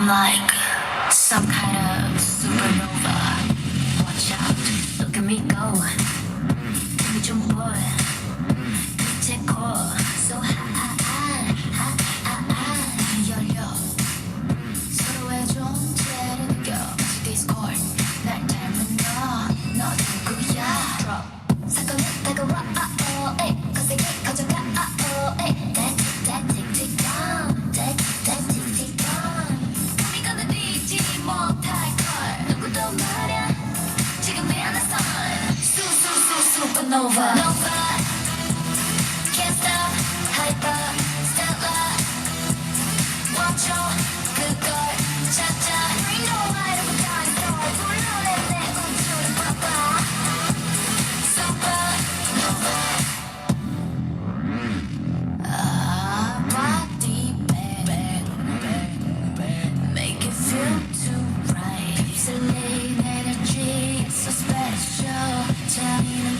I'm like some kind of supernova. Watch out, look at me go. me jump on, take off. So high, high, high, high, 열려. 서로의 존재를 느껴. Discord, 날 no, 너, good, 누구야? Drop, a a 다가와. Nova.